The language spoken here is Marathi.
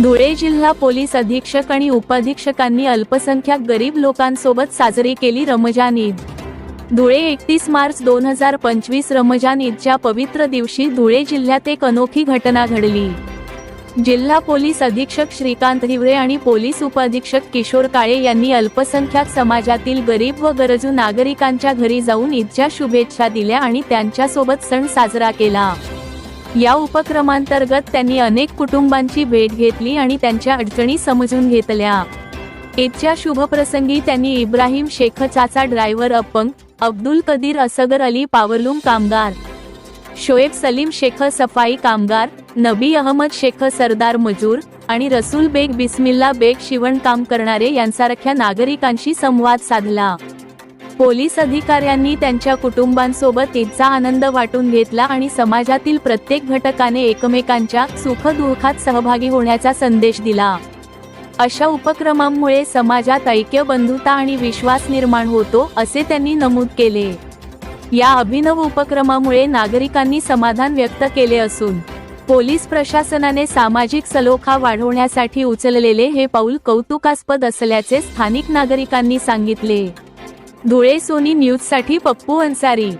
धुळे जिल्हा पोलीस अधीक्षक आणि उपाधीक्षकांनी अल्पसंख्याक गरीब लोकांसोबत साजरी केली रमजान ईद. धुळे एकतीस मार्च दोन हजार पंचवीस रमजान ईदच्या पवित्र दिवशी धुळे जिल्ह्यात एक अनोखी घटना घडली. जिल्हा पोलीस अधीक्षक श्रीकांत हिवरे आणि पोलीस उपाधीक्षक किशोर काळे यांनी अल्पसंख्याक समाजातील गरीब व गरजू नागरिकांच्या घरी जाऊन ईदच्या शुभेच्छा दिल्या आणि त्यांच्यासोबत सण साजरा केला. या उपक्रमांतर्गत त्यांनी अनेक कुटुंबांची भेट घेतली आणि त्यांच्या अडचणी समजून घेतल्या. ईदच्या शुभप्रसंगी त्यांनी इब्राहिम शेख चाचा ड्रायव्हर अपंग अब्दुल कदीर असगर अली पावरलूम कामगार शोएब सलीम शेख सफाई कामगार नबी अहमद शेख सरदार मजूर आणि रसूल बेग बिस्मिल्ला बेग शिवणकाम करणारे यांसारख्या नागरिकांशी संवाद साधला. पोलीस अधिकाऱ्यांनी त्यांच्या कुटुंबांसोबत ईदचा आनंद वाटून घेतला आणि समाजातील प्रत्येक घटकाने एकमेकांच्या सुखदुःखात सहभागी होण्याचा संदेश दिला. अशा उपक्रमांमुळे समाजात ऐक्य बंधुता आणि विश्वास निर्माण होतो असे त्यांनी नमूद केले. या अभिनव उपक्रमामुळे नागरिकांनी समाधान व्यक्त केले असून पोलीस प्रशासनाने सामाजिक सलोखा वाढवण्यासाठी उचललेले हे पाऊल कौतुकास्पद असल्याचे स्थानिक नागरिकांनी सांगितले. धुळे सोनी न्यूजसाठी पप्पू अन्सारी.